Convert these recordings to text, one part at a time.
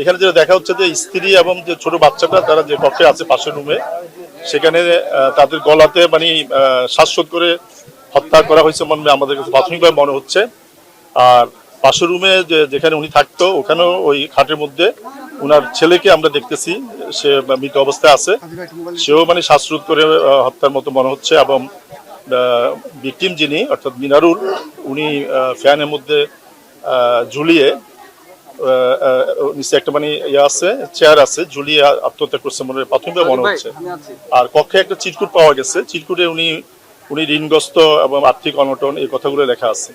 এখানে যেটা দেখা হচ্ছে যে স্ত্রী এবং যে ছোট বাচ্চাটা, তারা যে কক্ষে আছে পাশের রুমে সেখানে তাদের গলাতে মানে শ্বাসরোধ করে হত্যা করা হয়েছে মনে আমাদের কাছে প্রাথমিকভাবে মনে হচ্ছে। আর পাশের রুমে যে, যেখানে উনি থাকতো, ওখানেও ওই খাটের মধ্যে ওনার ছেলেকে আমরা দেখতেছি। সে মৃত অবস্থায় আছে। সেও মানে শ্বাসরোধ করে হত্যার মতো মনে হচ্ছে এবং ভিকটিম যিনি, অর্থাৎ মিনারুল, উনি ফ্যানের মধ্যে ঝুলিয়ে নিচে একটা মানে ইয়ে আছে চেয়ার আছে ঝুলিয়ে আত্মহত্যা করছে মনে প্রাথমিকভাবে মনে হচ্ছে। আর কক্ষে একটা চিরকুট পাওয়া গেছে। চিরকুটে উনি উনি ঋণগ্রস্ত এবং আর্থিক অনটন এই কথাগুলো লেখা আছে।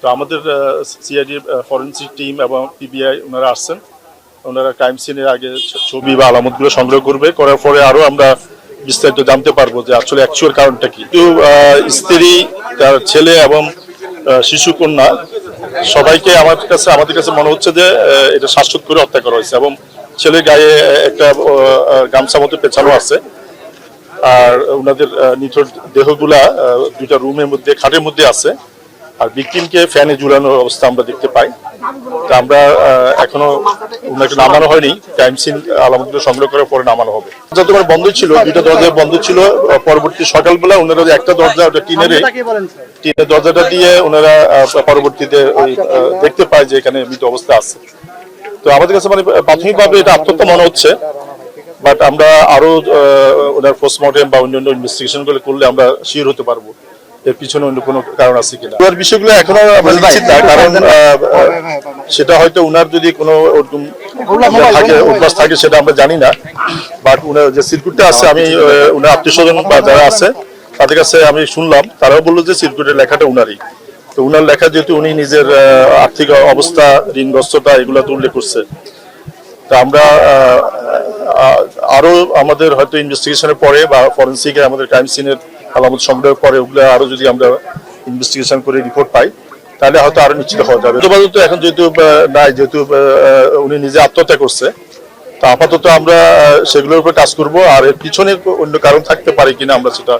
তো আমাদের সিআইডি ফরেন্সিক টিম এবং পিবিআই ওনারা আসছেন। ওনারা ক্রাইম সিনের আগে ছবি বা আলামতগুলো সংগ্রহ করবে। করার পরে আরও আমরা বিস্তারিত জানতে পারব যে আসলে অ্যাকচুয়াল কারণটা কি। কিন্তু স্ত্রী তার ছেলে এবং শিশু কন্যা, সবাইকে আমার কাছে আমাদের কাছে মনে হচ্ছে যে এটা শ্বাসরোধ করে হত্যা করা হয়েছে এবং ছেলে গায়ে একটা গামছা মতো পেছানো আছে। আর ওনাদের নিথর দেহগুলা দুইটা রুমের মধ্যে, খাটের মধ্যে আছে। আর ভিকটিমকে ফ্যানে ঝুলানোর অবস্থা আমরা দেখতে পাই। তা আমরা এখনও ওনাকে নামানো হয়নি। ক্রাইম সিন আলামতগুলো সংগ্রহ করার পরে নামানো হবে। তোমার বন্ধ ছিল দুইটা দরজা বন্ধ ছিল পরবর্তী সকালবেলা ওনারা একটা দরজা ওটা টিনের টিনের দরজাটা দিয়ে ওনারা পরবর্তীতে ওই দেখতে পায় যে এখানে মৃত অবস্থা আছে। তো আমাদের কাছে মানে প্রাথমিকভাবে এটা আত্মহত্যা মনে হচ্ছে বাট আমরা আরও আহ, ওনার পোস্টমর্টেম বা অন্যান্য ইনভেস্টিগেশন করলে আমরা শিওর হতে পারব। এর পিছনে অন্য কোনো কারণ আছে কিনা? ওনার বিষয়গুলো এখনও আমরা নিশ্চিত না কারণ সেটা হয়তো উনার যদি কোনো ওরকম থাকে অভ্যাস থাকে সেটা আমরা জানি না। বাট উনার যে সিরকুটটা আছে আমি উনার আত্মীয় স্বজন বা যারা আছে তাদের কাছে আমি শুনলাম তারাও বলল যে সিরকুটের লেখাটা উনারই। তো উনার লেখা যেহেতু উনি নিজের আর্থিক অবস্থা ঋণগ্রস্ততা এগুলো তো উল্লেখ করছে। তা আমরা আহ, আহ, আরও আমাদের হয়তো ইনভেস্টিগেশনের পরে বা ফরেন্সিকে আমাদের ক্রাইম সিনের আলামত সংগ্রহের পরে ওগুলো আরও যদি আমরা ইনভেস্টিগেশন করে রিপোর্ট পাই, তাহলে হয়তো আরও নিশ্চিত হওয়া যাবে। আপাতত এখন যেহেতু নাই, যেহেতু উনি নিজে আত্মহত্যা করছে, তো আপাতত আমরা সেগুলোর উপর কাজ করব, আর এর পিছনে অন্য কারণ থাকতে পারে কিনা আমরা সেটা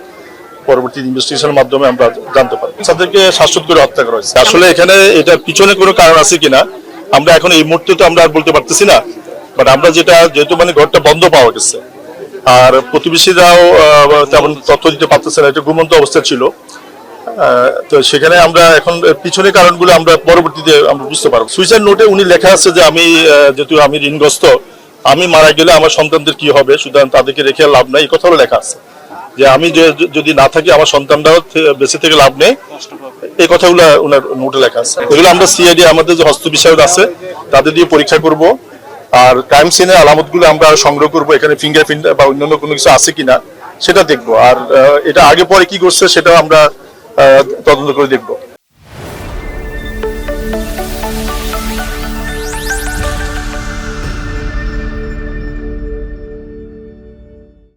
পরবর্তী ইনভেস্টিগেশনের মাধ্যমে আমরা জানতে পারব। তাদেরকে শ্বাসরোধ করে হত্যা করা হয়েছে। আসলে এখানে এটা পিছনে কোনো কারণ আছে কিনা, আমরা এখন এই মুহূর্তে তো আমরা আর বলতে পারতেছি না বাট আমরা যেটা, যেহেতু মানে ঘরটা বন্ধ পাওয়া গেছে আর প্রতিবেশীরাও তেমন তথ্য দিতে পারতেছে না এটা ঘুমন্ত অবস্থা ছিল। তো সেখানে আমরা এখন পিছনে কারণগুলো আমরা পরবর্তীতে আমরা বুঝতে পারব। সুইসাইড নোটে উনি লেখা আছে যে আমি যেহেতু আমি ঋণগ্রস্ত, আমি মারা গেলে আমার সন্তানদের কি হবে? সুতরাং তাদেরকে রেখে লাভ নাই। এই কথাও লেখা আছে। যে আমি যদি না থাকি, আমার সন্তানরাও বেঁচে থেকে লাভ নেই। এই কথাগুলো ওনার নোটে লেখা আছে। এগুলো আমরা সিআইডি আমাদের যে হস্ত বিষয়ক আছে, তাদের দিয়ে পরীক্ষা করব। আর ক্রাইম সিনের আলামতগুলো আমরা সংগ্রহ করব, এখানে ফিঙ্গারপ্রিন্ট বা অন্যান্য কোনো কিছু আছে কিনা, সেটা দেখব। আর এটা আগে পরে কি করছে সেটা আমরা তদন্ত করে দেখব।